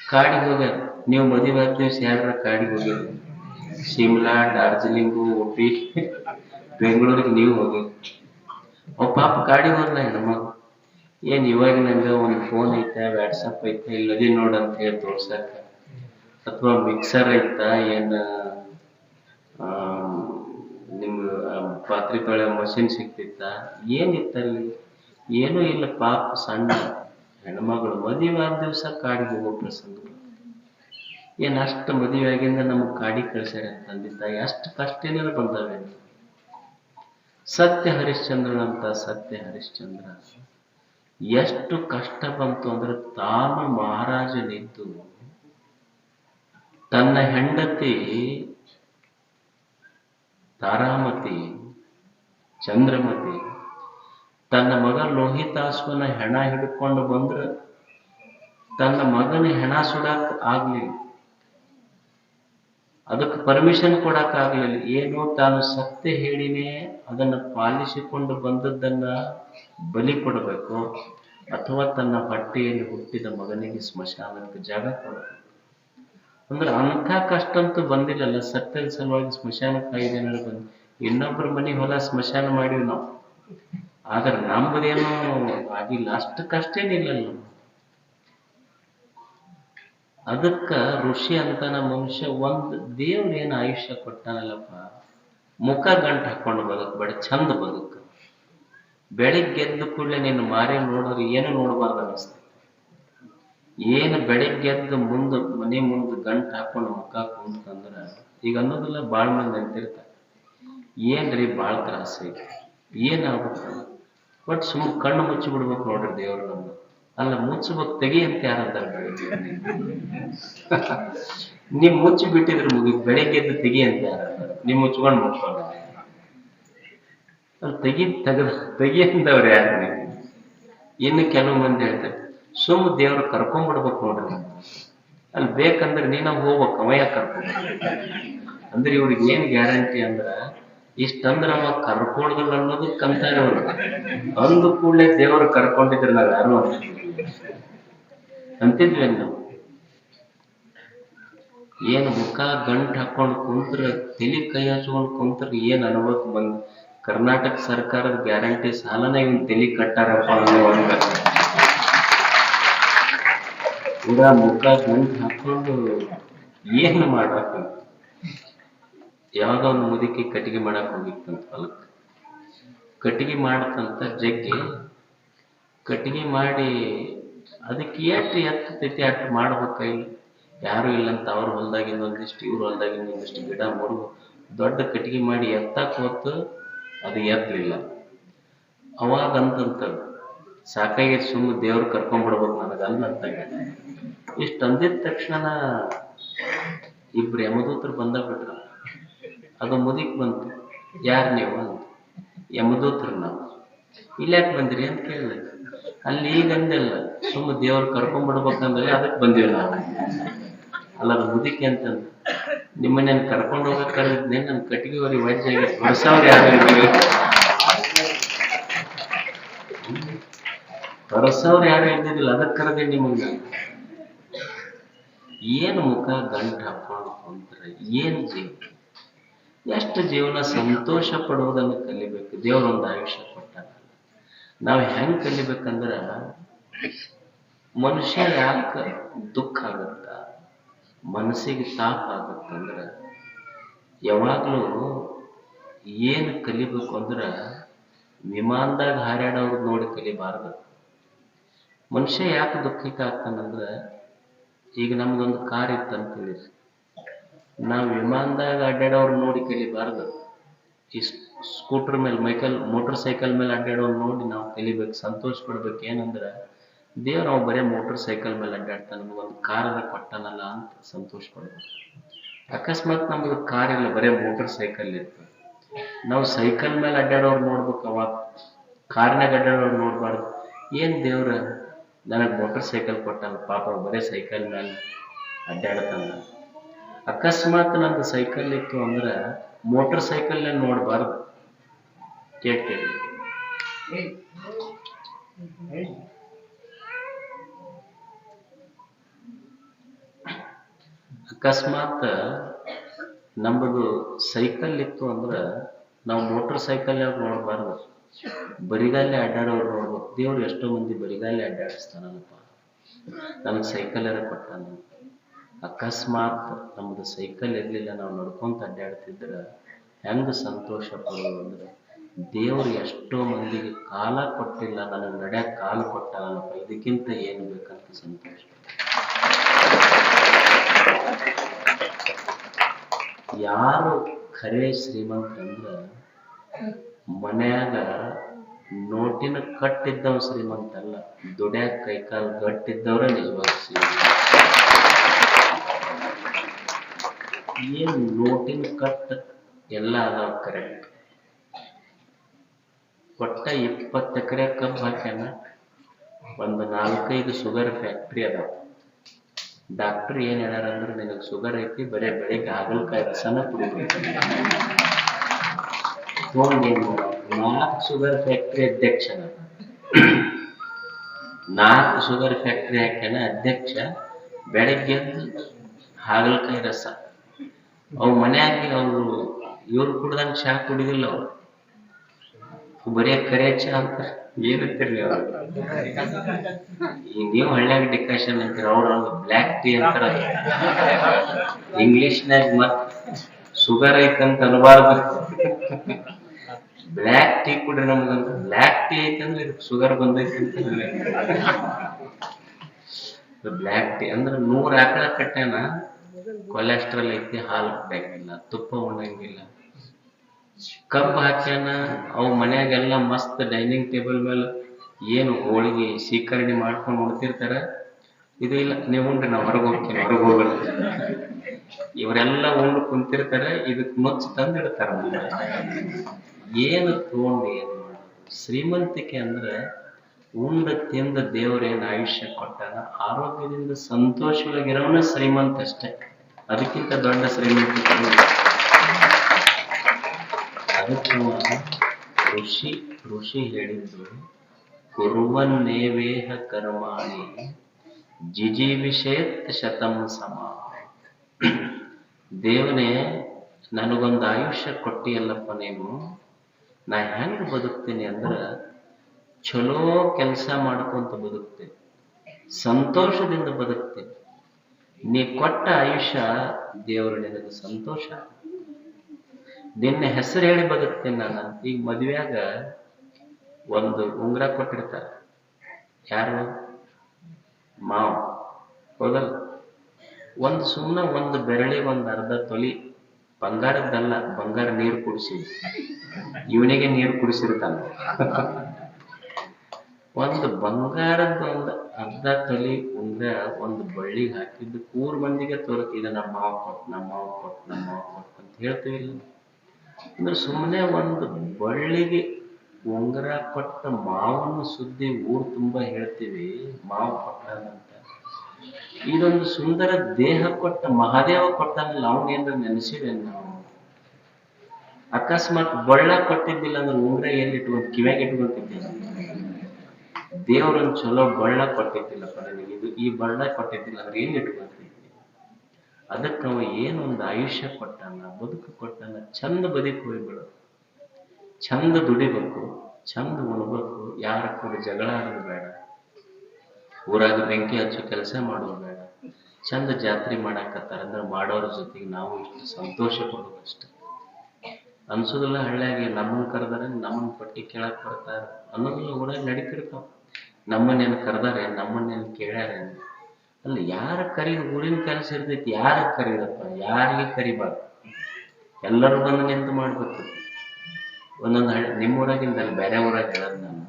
ಕಾಡಿಗೆ ಹೋಗ್ಯಾರ. ನೀವು ಮದುವೆ ಆದ ದಿವಸ ಯಾರ ಕಾಡಿಗೆ ಹೋಗ್ಯಾರ ಶಿಮ್ಲಾ, ಡಾರ್ಜಿಲಿಂಗು, ಉಡುಪಿ, ಬೆಂಗಳೂರಿಗೆ ನೀವು ಹೋಗಿ ಅವ್ ಪಾಪ ಕಾಡಿಗೆ ಹೋದ್ಲ ನಮ್ಮ ಏನ್ ಇವಾಗ ನಂಗೆ ಒಂದು ಫೋನ್ ಐತೆ ವಾಟ್ಸಪ್ ಐತೆ, ಇಲ್ಲದಿ ನೋಡ್ ಅಂತ ಹೇಳಿ ತೋರ್ಸಕ್ಕ ಅಥವಾ ಮಿಕ್ಸರ್ ಐತ, ಏನ್ ಆ, ನಿಮ್ ಆ, ಪಾತ್ರೆ ತೊಳೆಯೋ ಮಷಿನ್ ಸಿಕ್ತಿತ್ತ ಏನಿತ್ತಲ್ಲಿ? ಏನೂ ಇಲ್ಲ, ಪಾಪ ಸಣ್ಣ ಹೆಣ್ಮಗಳು ಮದುವೆ ಆದ ದಿವಸ ಕಾಡಿಗೆ ಹೋಗೋ ಪ್ರಸಂಗ. ಏನ್ ಅಷ್ಟು ಮದುವೆ ಆಗಿಂದ ನಮಗೆ ಕಾಡಿಗೆ ಕಳ್ಸ್ಯಾರ ತಂದೆ ತಾಯಿ ಅಷ್ಟು ಕಷ್ಟ ಏನಾರ ಬಂದಾವೆ ಸತ್ಯ ಹರಿಶ್ಚಂದ್ರನಂತ ಸತ್ಯ ಹರಿಶ್ಚಂದ್ರ. ಎಷ್ಟು ಕಷ್ಟ ಬಂತು ಅಂದ್ರೆ ತಾನು ಮಹಾರಾಜನಿದ್ದು ತನ್ನ ಹೆಂಡತಿ ತಾರಾಮತಿ ಚಂದ್ರಮತಿ. ತನ್ನ ಮಗ ಲೋಹಿತಾಶ್ವನ ಹೆಣ ಹಿಡ್ಕೊಂಡು ಬಂದ್ರ ತನ್ನ ಮಗನ ಹೆಣ ಸುಡಾಕ್ ಆಗ್ಲಿಲ್ಲ. ಅದಕ್ಕೆ ಪರ್ಮಿಷನ್ ಕೊಡಕ್ ಆಗ್ಲಿಲ್ಲ. ಏನು ತಾನು ಸತ್ಯ ಹೇಳಿನೇ ಅದನ್ನ ಪಾಲಿಸಿಕೊಂಡು ಬಂದದ್ದನ್ನ ಬಲಿ ಕೊಡಬೇಕು ಅಥವಾ ತನ್ನ ಹೊಟ್ಟೆಯಲ್ಲಿ ಹುಟ್ಟಿದ ಮಗನಿಗೆ ಸ್ಮಶಾನಕ್ಕೆ ಜಾಗ ಕೊಡಬೇಕು. ಅಂದ್ರೆ ಅಂಥ ಕಷ್ಟ ಅಂತೂ ಬಂದಿಲ್ಲಲ್ಲ. ಸತ್ಯದ ಸಲುವಾಗಿ ಸ್ಮಶಾನ ಕಾಯ್ದೆ ಇನ್ನೊಬ್ಬರ ಮನೆ ಹೊಲ ಸ್ಮಶಾನ ಮಾಡಿವಿ ನಾವು. ಆದ್ರೆ ನಮ್ಮದೇನೋ ಆಗಿಲ್ಲ ಅಷ್ಟು ಕಷ್ಟ ಏನಿಲ್ಲಲ್ಲ ನಮ್ದು. ಅದಕ್ಕ ಋಷಿ ಅಂತಾನ ಮನುಷ್ಯ ಒಂದ್ ದೇವ್ರ ಏನ್ ಆಯುಷ್ಯ ಕೊಟ್ಟಾನಲ್ಲಪ್ಪ, ಮುಖ ಗಂಟು ಹಾಕೊಂಡು ಬಡ ಚಂದ ಬದುಕು. ಬೆಳಿಗ್ಗೆ ಎದ್ದು ಕೂಡಲೇ ನೀನು ಮಾರಿ ನೋಡೋರು ಏನು ನೋಡಬಾರ್ದು ಅನಿಸ್ತದೆ ಏನು ಬೆಳಿಗ್ಗೆ ಎದ್ದು ಮುಂದೆ ಮನೆ ಮುಂದೆ ಗಂಟು ಹಾಕೊಂಡು ಮುಖ ಕುಂತಂದ್ರೆ ಈಗ ಅನ್ನೋದಿಲ್ಲ ಭಾಳ ಮಂದಿ ಅಂತಿರ್ತಾರೆ. ಏನ್ರಿ ಭಾಳ ತ್ರಾಸ ಐತಿ? ಏನಾಗ್ಬೇಕು? ಬಟ್ ಸುಮ್ ಕಣ್ಣು ಮುಚ್ಚಿ ಬಿಡ್ಬೇಕು ನೋಡ್ರಿ ದೇವ್ರ ಅಲ್ಲ ಮುಚ್ಚಬೇಕು ತೆಗಿ ಅಂತ ಯಾರಂತಾರೆ ನೀವು ಮುಚ್ಚಿ ಬಿಟ್ಟಿದ್ರೆ ಮುಗಿ ಬೆಳಿಗ್ಗೆ ಎದ್ದು ತೆಗಿ ಅಂತ ಯಾರಂತಾರೆ ನೀವು ಮುಚ್ಕೊಂಡು ಮುಚ್ಕೊಂಡು. ಅಲ್ಲಿ, ತೆಗಿ ತೆಗದ, ತೆಗಿ ಅಂತವ್ರು ಯಾರು ಇನ್ನು ಕೆಲವು ಮಂದಿ ಹೇಳ್ತಾರೆ ಸುಮ್ಮ ದೇವ್ರ ಕರ್ಕೊಂಡ್ಬಿಡ್ಬೇಕು ನೋಡ್ರಿ. ಅಲ್ಲಿ ಬೇಕಂದ್ರೆ ನೀನ ಹೋಗ್ಬೇಕು ಅವಯ ಕರ್ಕೊಂಡ್. ಅಂದ್ರೆ ಇವ್ರಿಗೆ ಏನ್ ಗ್ಯಾರಂಟಿ ಅಂದ್ರ ಇಷ್ಟಂದ್ರ ಅವ ಕರ್ಕೊಂಡಿಲ್ಲ ಅನ್ನೋದು ಕಂತಾರೆ ಅವ್ರು. ಅಂದು ಕೂಡಲೇ ದೇವರು ಕರ್ಕೊಂಡಿದ್ರೆ ನಾವು ಯಾರು ಅಂತಿದ್ವಿ ನಾವು ಏನ್ ಮುಖ ಗಂಟ್ ಹಾಕೊಂಡು ಕುಂತ್ರ, ತಲಿ ಕೈ ಹಚ್ಕೊಂಡು ಕುಂತ್ರ ಏನ್ ಅನುಭವ ಬಂದ್. ಕರ್ನಾಟಕ ಸರ್ಕಾರದ ಗ್ಯಾರಂಟಿ ಸಾಲನ ಇವನ್ ತಲೆ ಕಟ್ಟಾರಪ್ಪ ಅನ್ನೋ ಪೂರಾ ಮುಖ ಗಂಟ್ ಹಾಕೊಂಡು ಏನು ಮಾಡಕ್ ಯಾವಾಗ ಒಂದು ಮುದುಕಿ ಕಟ್ಟಿಗೆ ಮಾಡಕ್ ಹೋಗಿತ್ತಂತ ಹೊಲಕ್ಕೆ ಕಟ್ಟಿಗೆ ಮಾಡತಂತ ಜಗ್ಗಿ ಕಟ್ಟಿಗೆ ಮಾಡಿ ಅದಕ್ಕೆ ಎಷ್ಟು ಎತ್ತೈತಿ ಅಷ್ಟು ಮಾಡ್ಬೇಕಾಗಿ ಯಾರು ಇಲ್ಲ ಅಂತ ಅವ್ರ ಹೊಲ್ದಾಗಿಂದ ಒಂದಿಷ್ಟು, ಇವ್ರ ಹೊಲ್ದಾಗಿಂದ ಒಂದಿಷ್ಟು ಗಿಡ ಮುರಿದು ದೊಡ್ಡ ಕಟ್ಟಿಗೆ ಮಾಡಿ ಎತ್ತಕ್ಕೆ ಹೊತ್ತು ಅದು ಎತ್ತಲಿಲ್ಲ. ಅವಾಗ ಅಂತಂತ ಸಾಕಾಗಿ ಸುಮ್ಮನೆ ದೇವ್ರು ಕರ್ಕೊಂಡ್ಬಿಡ್ಬೇಕು ನನಗಲ್ಲ ಅಂತ ಇಷ್ಟು ಅಂದಿದ ತಕ್ಷಣ ಇಬ್ರು ಯಮದೂತರು ಬಂದ ಬಿಟ್ರ. ಅದು ಮುದಿಕ್ ಬಂತು. ಯಾರು ನೀವು ಅಂತ. ಯಮದೂತರು ನಾವು. ಇಲ್ಲಾಕ್ ಬಂದ್ರಿ ಅಂತ ಕೇಳಿದೆ. ಅಲ್ಲಿ ಈಗ ಅಂದೆಲ್ಲ, ಸುಮ್ಮ ದೇವ್ರು ಕರ್ಕೊಂಡ್ಬಿಡ್ಬೇಕಂದ್ರೆ ಅದಕ್ಕೆ ಬಂದಿವಿ ನಾವು. ಅಲ್ಲ, ಅದು ಮುದಿಕೆ ಅಂತಂದ ನಿಮ್ಮನ್ನ ಕರ್ಕೊಂಡು ಹೋಗ್ಬೇಕಾದ್ರೆ ನನ್ನ ಕಟ್ಟಿಗೆ ಅವ್ರಿಗೆ ವಜ್ಜಾಗಿ ಹೊರಸವ್ರು ಯಾರು ಹೊರಸವ್ರು ಯಾರು ಇದ್ದಿದ್ದಿಲ್ಲ, ಅದಕ್ಕೆ ಕರೆದೆ ನಿಮಗೆ. ಏನು ಮುಖ ಗಂಟು ಹಾಕೊಂಡು ಕುಂತ್ರೆ, ಏನು ಜೀವ ಎಷ್ಟು ಜೀವನ ಸಂತೋಷ ಪಡುವುದನ್ನು ಕಲಿಬೇಕು? ದೇವರೊಂದು ಆಯುಷ್ಯ ಕೊಟ್ಟಾಗ. ನಾವು ಹೆಂಗ್ ಕಲಿಬೇಕಂದ್ರ ಮನುಷ್ಯ ಯಾಕೆ ದುಃಖ ಆಗುತ್ತ? ಮನಸ್ಸಿಗೆ ತಾಪ ಆಗುತ್ತಂದ್ರ ಯಾವಾಗ್ಲೂ ಏನು ಕಲಿಬೇಕು ಅಂದ್ರ ವಿಮಾನದಾಗ ಹಾರಾಡೋರು ನೋಡಿ ಕಲಿಬಾರ್ದು. ಮನುಷ್ಯ ಯಾಕೆ ದುಃಖಿತ ಆಗ್ತಾನಂದ್ರ ಈಗ ನಮ್ಗೊಂದು ಕಾರ್ ಇತ್ತಂತ ತಿಳಿರಿ ನಾವು ವಿಮಾನದಾಗ ಅಡ್ಡಾಡೋರು ನೋಡಿ ಕಲಿಬಾರ್ದು. ಈ ಸ್ಕೂಟರ್ ಮೇಲೆ ಮೈಕಲ್, ಮೋಟರ್ ಸೈಕಲ್ ಮೇಲೆ ಅಡ್ಡಾಡೋರು ನೋಡಿ ನಾವು ಕಲಿಬೇಕು, ಸಂತೋಷ ಪಡ್ಬೇಕು. ಏನಂದ್ರೆ, ದೇವ್ರು ನಾವು ಬರೇ ಮೋಟರ್ ಸೈಕಲ್ ಮೇಲೆ ಅಡ್ಡಾಡ್ತಾನೆ ನಮಗೊಂದು ಕಾರದ ಕೊಟ್ಟಾನಲ್ಲ ಅಂತ ಸಂತೋಷ ಪಡ್ಬೇಕು. ಅಕಸ್ಮಾತ್ ನಮ್ಗೆ ಕಾರ್ ಇಲ್ಲ ಬರೇ ಮೋಟರ್ ಸೈಕಲ್ ಇತ್ತು. ನಾವು ಸೈಕಲ್ ಮೇಲೆ ಅಡ್ಡಾಡೋರು ನೋಡ್ಬೇಕು ಅವ ಕಾರ್ನಾಗ ಅಡ್ಡಾಡೋರು ನೋಡ್ಬಾರ್ದು. ಏನ್ ದೇವ್ರ, ನನಗೆ ಮೋಟರ್ ಸೈಕಲ್ ಕೊಟ್ಟಾನ ಪಾಪ ಬರೇ ಸೈಕಲ್ ಮೇಲೆ ಅಡ್ಡಾಡ್ತಾನ ಅಕಸ್ಮಾತ್ ನಂದು ಸೈಕಲ್ ಇತ್ತು ಅಂದ್ರೆ ಮೋಟರ್ ಸೈಕಲ್ ನೋಡ್ಬಾರ್ದು. ಕೇಳ್ತೇವೆ ಅಕಸ್ಮಾತ್ ನಮ್ಮದು ಸೈಕಲ್ ಇತ್ತು ಅಂದ್ರೆ ನಾವು ಮೋಟರ್ ಸೈಕಲ್ ನೋಡಬಾರ್ದು. ಬರಿಗಾಲೇ ಅಡ್ಡಾಡೋರು ನೋಡ್ಬೇಕು. ದೇವ್ರು ಎಷ್ಟೋ ಮಂದಿ ಬರಿಗಾಲೇ ಅಡ್ಡಾಡಿಸ್ತಾನಲ್ಲಪ್ಪ. ನನಗೆ ಸೈಕಲ್ ಯಾರ ಕೊಟ್ಟಾನ ಅಕಸ್ಮಾತ್ ನಮ್ದು ಸೈಕಲ್ ಇರಲಿಲ್ಲ, ನಾವು ನಡ್ಕೊಂತ ಅಡ್ಡಾಡ್ತಿದ್ರ ಹೆಂಗ ಸಂತೋಷ ಪಡೋದು ಅಂದ್ರೆ, ದೇವ್ರು ಎಷ್ಟೋ ಮಂದಿಗೆ ಕಾಲ ಕೊಟ್ಟಿಲ್ಲ, ನನಗೆ ನಡ್ಯಾಕ ಕಾಲ ನನ್ನಪ್ಪ ಇದಕ್ಕಿಂತ ಏನು ಬೇಕಂತ ಸಂತೋಷ. ಯಾರು ಖರೆ ಶ್ರೀಮಂತ ಅಂದ್ರ, ಮನ್ಯಾಗ ನೋಟಿನ ಕಟ್ಟಿದ್ದವ ಶ್ರೀಮಂತ ಅಲ್ಲ ದುಡ್ಯಾಕ ಕೈಕಾಲು ಗಟ್ಟಿದ್ದವ್ರ ನಿಜವಾದ ಶ್ರೀಮಂತ. ಏನ್ ನೋಟಿನ್ ಕಟ್ ಎಲ್ಲ ಅದಾವ ಕರೆಕ್ಟ್ ಒಟ್ಟ ಇಪ್ಪತ್ತು ಎಕರೆ ಕಬ್ಬು ಹಾಕ್ಯಾನ ಒಂದು ನಾಲ್ಕೈದು ಶುಗರ್ ಫ್ಯಾಕ್ಟ್ರಿ ಅದಾವ. ಡಾಕ್ಟರ್ ಏನ್ ಹೇಳ್ಯಾರ ಅಂದ್ರೆ ನಿನಗೆ ಶುಗರ್ ಐತಿ, ಬರೇ ಬೆಳಿಗ್ಗೆ ಹಾಗಲಕಾಯಿ ರಸನ ಕುಡಿಬೇಕು. ನಾಲ್ಕು ಶುಗರ್ ಫ್ಯಾಕ್ಟ್ರಿ ಅಧ್ಯಕ್ಷನ ನಾಲ್ಕು ಶುಗರ್ ಫ್ಯಾಕ್ಟ್ರಿ ಹಾಕ್ಯಾನ ಅಧ್ಯಕ್ಷ ಬೆಳಗ್ಗೆ ಹಾಗಲಕಾಯಿ ರಸ. ಅವು ಮನ್ಯಾಗ ಅವರು, ಇವ್ರು ಕುಡ್ದಂಗ ಚಹಾ ಕುಡಿದಿಲ್ಲ ಅವ್ರು. ಬರೀ ಕರೆ ಚಹಾ ಅಂತಾರ. ಏನಂತೀರಿ ಅವ್ರು ಈಗ ನೀವು ಹಳ್ಳ್ಯಾಗ ಡಿಕಾಷನ್ ಅಂತೀರ. ಅವ್ರ ಬ್ಲ್ಯಾಕ್ ಟೀ ಅಂತಾರ. ಇಂಗ್ಲಿಷ್ನ್ಯಾಗ ಮತ್ ಶುಗರ್ ಐತಂತ ಅನ್ಬಾರ್ದು. ಬ್ಲ್ಯಾಕ್ ಟೀ ಕುಡ್ರಿ ನಮ್ಗಂತ ಬ್ಲ್ಯಾಕ್ ಟೀ ಐತಂದ್ರೆ ಇದಕ್ಕೆ ಶುಗರ್ ಬಂದೈತಿ ಅಂತ ಬ್ಲ್ಯಾಕ್ ಟೀ ಅಂದ್ರೆ ನೂರ್ ಆಕಳ ಕಟ್ಟ್ಯಾನ ಕೊಲೆಸ್ಟ್ರಾಲ್ ಐತಿ ಹಾಲು ಕುಡಿಯಂಗಿಲ್ಲ ತುಪ್ಪ ಉಣ್ಣಂಗಿಲ್ಲ ಕಬ್ಬು ಹಾಕ್ಯಾನ ಅವು ಮನ್ಯಾಗೆಲ್ಲ ಮಸ್ತ್ ಡೈನಿಂಗ್ ಟೇಬಲ್ ಮೇಲೆ ಏನು ಹೋಳಿಗೆ ಶೀಕರಣೆ ಮಾಡ್ಕೊಂಡು ಉಣ್ತಿರ್ತಾರ? ಇದು ಇಲ್ಲ ನೀವು ಉಂಡ್ರಿ ನಾ ಹೊರಗೆ ಹೋಗ್ತೀನಿ. ಹೊರಗೆ ಹೋಗಲ್ಲ ಇವರೆಲ್ಲ ಉಂಡು ಕುಂತಿರ್ತಾರೆ ಇದಕ್ಕೆ ಮುಚ್ಚಿ ತಂದಿಡ್ತಾರ ಏನು ತಗೊಂಡು ಏನು ಮಾಡೋದು ಶ್ರೀಮಂತಿಕೆ ಅಂದ್ರೆ ಉಂಡ ತಿಂದ ದೇವರೇನು ಆಯುಷ್ಯ ಕೊಟ್ಟಾನ? ಆರೋಗ್ಯದಿಂದ ಸಂತೋಷವಾಗಿರೋನ ಶ್ರೀಮಂತ ಅಷ್ಟೇ. ಅದಕ್ಕಿಂತ ದೊಡ್ಡ ಶ್ರೀಮಂತ. ಅದಕ್ಕೆ ಋಷಿ ಋಷಿ ಹೇಳಿದ್ದು ಕುರುವನ್ನೇವೇಹ ಕರ್ಮಾಣಿ ಜಿಜೀವಿಷೇತ್ ಶತಂ ಸಮ. ದೇವನೇ, ನನಗೊಂದು ಆಯುಷ್ಯ ಕೊಟ್ಟಿಯಲ್ಲಪ್ಪ ನೀನು. ನಾ ಹೆಂಗ್ ಬದುಕ್ತೀನಿ ಅಂದ್ರ ಚಲೋ ಕೆಲಸ ಮಾಡ್ಕೊಂತ ಬದುಕ್ತೇನೆ ಸಂತೋಷದಿಂದ ಬದುಕ್ತೇನೆ ನೀ ಕೊಟ್ಟ ಆಯುಷ್ಯ ದೇವರು ನಿನಗೆ ಸಂತೋಷ. ನಿನ್ನ ಹೆಸರು ಹೇಳಿ ಬದುಕ್ತೇನೆ ನಾನು. ಈಗ ಮದುವೆಯಾಗ ಒಂದು ಉಂಗುರ ಕೊಟ್ಟಿರ್ತಾರೆ. ಯಾರು? ಮಾವ. ಹೌದಲ್ಲ? ಒಂದು ಸುಮ್ಮನೆ ಒಂದು ಬೆರಳಿ, ಒಂದು ಅರ್ಧ ತೊಲಿ ಬಂಗಾರದ್ದಲ್ಲ, ಬಂಗಾರ ನೀರು ಕುಡಿಸಿ. ಇವನಿಗೆ ನೀರು ಕುಡಿಸಿರ್ತಾನ. ಒಂದು ಬಂಗಾರದ ಒಂದು ಅರ್ಧ ತಲಿ ಉಂಗ್ರ ಒಂದು ಬಳ್ಳಿಗೆ ಹಾಕಿದ್ದು ಕೂರ್ ಮಂದಿಗೆ ತೋರಕ್ ಇದು ನಮ್ಮ ಮಾವ ಕೊಟ್ಟು, ನಮ್ಮ ಮಾವ ಕೊಟ್ಟು, ನಮ್ಮ ಮಾವ ಕೊಟ್ಟು ಅಂತ ಹೇಳ್ತೀವಿ ಇಲ್ಲ. ಅಂದ್ರೆ ಸುಮ್ಮನೆ ಒಂದು ಬಳ್ಳಿಗೆ ಉಂಗುರ ಕೊಟ್ಟ ಮಾವನ ಸುದ್ದಿ ಊರ್ ತುಂಬಾ ಹೇಳ್ತೀವಿ, ಮಾವ ಕೊಟ್ಟಂತ ಇದೊಂದು ಸುಂದರ ದೇಹ ಕೊಟ್ಟ ಮಹಾದೇವ ಕೊಟ್ಟಾನಲ್ಲ ಅವನೇನ್ರ ನೆನೆಸಿವೇನು ನಾವು? ಅಕಸ್ಮಾತ್ ಬಳ್ಳ ಕೊಟ್ಟಿದ್ದಿಲ್ಲ ಅಂದ್ರೆ ಉಂಗ್ರ ಏನ್ ಇಟ್ಕೊಂಡು ಕಿವ್ಯಾಗ ಇಟ್ಕೊಂತಿದ್ದಿಲ್ಲ ದೇವ್ರೊಂದ್ ಚಲೋ ಬಳ್ಳ ಕೊಟ್ಟಿದ್ದಿಲ್ಲಪ್ಪ ನನಗೆ ಇದು ಈ ಬಳ್ಳ ಕೊಟ್ಟಿದ್ದಿಲ್ಲ ಅಂದ್ರೆ ಏನ್ ಇಟ್ಕೊಂಡ್ರಿ? ಅದಕ್ಕೆ ಅವ ಏನೊಂದು ಆಯುಷ್ಯ ಕೊಟ್ಟಾನ, ಬದುಕು ಕೊಟ್ಟಾನ, ಚಂದ ಬದುಕು ಹೋಗ್ಬಿಡು. ಚಂದ ದುಡಿಬೇಕು, ಚಂದ ಉಣ್ಬೇಕು, ಯಾರ ಕೂಡ ಜಗಳ ಆಗೋದು ಬೇಡ. ಊರಾಗ ಬೆಂಕಿ ಹಚ್ಚು ಕೆಲಸ ಮಾಡೋದು ಬೇಡ. ಚಂದ ಜಾತ್ರೆ ಮಾಡಾಕತ್ತಾರ ಅಂದ್ರೆ ಮಾಡೋರ ಜೊತೆಗೆ ನಾವು ಇಷ್ಟು ಸಂತೋಷ ಪಡೋದು ಅಷ್ಟೆ. ಅನ್ಸೋದಿಲ್ಲ ಹಳ್ಳಿಯಾಗಿ ನಮ್ಮನ್ನ ಕರೆದಾರೆ, ನಮ್ಮನ್ನ ಪಟ್ಟಿ ಕೇಳಕ್ ಬರ್ತಾರ ಅನ್ನೋದಿಲ್ಲ ಊರಾಗ ನಡೀತಿರ್ತಾವ. ನಮ್ಮನ್ನೇನು ಕರೆದಾರೆ, ನಮ್ಮನ್ನೇನು ಕೇಳ್ಯಾರೆ ಅಲ್ಲ ಯಾರ ಕರಿ ಊರಿನ ಕೆಲಸ ಇರ್ತೈತಿ, ಯಾರ ಕರೀದಪ್ಪ, ಯಾರಿಗೆ ಕರಿಬಾರ್ದು. ಎಲ್ಲರೂ ಬಂದು ನಿಂತು ಮಾಡ್ಬೇಕು. ಒಂದೊಂದು ಹಳ್ಳಿ, ನಿಮ್ಮ ಊರಾಗಿಂದ ಅಲ್ಲಿ, ಬೇರೆ ಊರಾಗ ಹೇಳೋದು ನಾನು.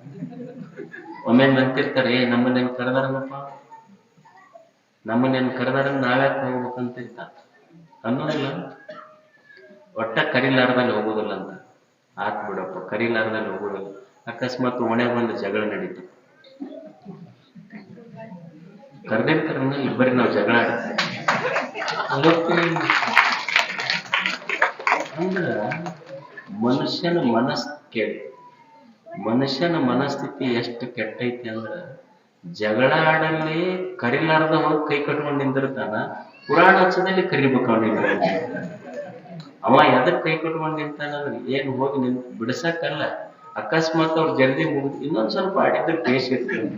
ಒಮ್ಮೆ ನಂತಿರ್ತಾರೆ ಏ, ನಮ್ಮನ್ನೇನು ಕರೆದಾರಲ್ಲಪ್ಪ? ನಮ್ಮನ್ನೇನು ಕರೆದಾರ, ನಾವ್ಯಾಕೆ ಹೋಗ್ಬೇಕಂತ ಇರ್ತಾರ. ಅನ್ನೋದಿಲ್ಲ. ಒಟ್ಟ ಕರಿಲಾರ್ದಲ್ಲಿ ಹೋಗೋದಿಲ್ಲ ಅಂತ. ಆತ್ ಬಿಡಪ್ಪ, ಕರಿಲಾರ್ದಲ್ಲಿ ಹೋಗೋದಿಲ್ಲ. ಅಕಸ್ಮಾತ್ ಓಣೆ ಬಂದು ಜಗಳ ನಡೀತು ಕರ್ನ ಇಬ್ಬರಿ ನಾವು ಜಗಳ ಮನುಷ್ಯನ ಮನಸ್ ಕೆಟ್ಟ. ಮನುಷ್ಯನ ಮನಸ್ಥಿತಿ ಎಷ್ಟು ಕೆಟ್ಟೈತಿ ಅಂದ್ರ ಜಗಳ ಆಡಲ್ಲಿ ಕರಿಲಾರ್ದ ಹೋಗಿ ಕೈ ಕಟ್ಕೊಂಡು ನಿಂತಿರ್ತಾನ, ಪುರಾಣ ಹಚ್ಚದಲ್ಲಿ ಕರಿಬೇಕು ಅವನಿಗೆ ಅವ ಎದಕ್ ಕೈ ಕಟ್ಕೊಂಡು ನಿಂತಾನಂದ್ರೆ ಏನು ಹೋಗಿ ನಿಂತ ಬಿಡ್ಸಕ್ಕಲ್ಲ. ಅಕಸ್ಮಾತ್ ಅವ್ರು ಜಲ್ದಿ ಮುಗಿದು ಇನ್ನೊಂದ್ ಸ್ವಲ್ಪ ಆಡಿದ್ರೆ ಟೇಸ್ಟ್ ಇರ್ತದೆ.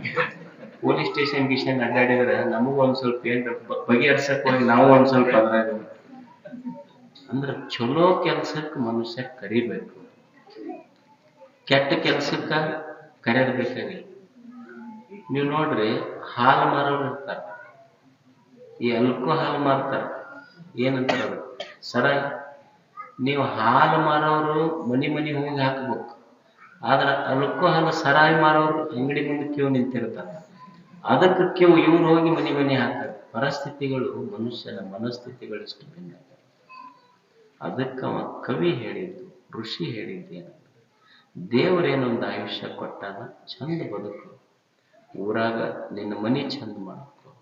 ಪೊಲೀಸ್ ಸ್ಟೇಷನ್ ಗಿಷನ್ ಅಡ್ಡಾಡಿದ್ರೆ ನಮಗೂ ಒಂದ್ ಸ್ವಲ್ಪ ಏನ್ ಬಗೆಹರ್ಸಕ್ ಹೋಗಿ ನಾವು ಒಂದ್ ಸ್ವಲ್ಪ ಅದ್ರಾಗ. ಅಂದ್ರ ಚಲೋ ಕೆಲ್ಸಕ್ ಮನುಷ್ಯ ಕರಿಬೇಕು. ಕೆಟ್ಟ ಕೆಲ್ಸಕ್ಕ ಕರೆಯೋದ್ ಬೇಕಾಗಿಲ್ಲ ನೀವು ನೋಡ್ರಿ, ಹಾಲು ಮಾರೋರು ಇರ್ತಾರ. ಈ ಅಲ್ಕೋಹಾಲ್ ಮಾರ್ತಾರ. ಏನಂತಾರ ಸರ, ನೀವು ಹಾಲು ಮಾರೋರು ಮನಿ ಮನಿ ಹೋಗಿ ಹಾಕ್ಬೇಕು. ಆದ್ರ ಅಲ್ಕೋಹಾಲ್ ಸರಾಯಿ ಮಾರೋರು ಅಂಗಡಿ ಮುಂದೆ ಕ್ಯೂ ನಿಂತಿರ್ತಾರ. ಅದಕ್ಕೆ ಇವ್ರು ಹೋಗಿ ಮನೆ ಮನೆ ಹಾಕ್ತಾರೆ. ಪರಿಸ್ಥಿತಿಗಳು ಮನುಷ್ಯನ ಮನಸ್ಥಿತಿಗಳು ಇಷ್ಟು ಭಿನ್ನ ಅದಕ್ಕೆ ಕವಿ ಹೇಳಿದ್ದು, ಋಷಿ ಹೇಳಿದ್ದು ಏನಂದ್ರೆ ದೇವರೇನೊಂದು ಆಯುಷ್ಯ ಕೊಟ್ಟಾನ ಚಂದ ಬದುಕು. ಊರಾಗ ನಿನ್ನ ಮನಿ ಚಂದ ಮಾಡ್ಕೊ.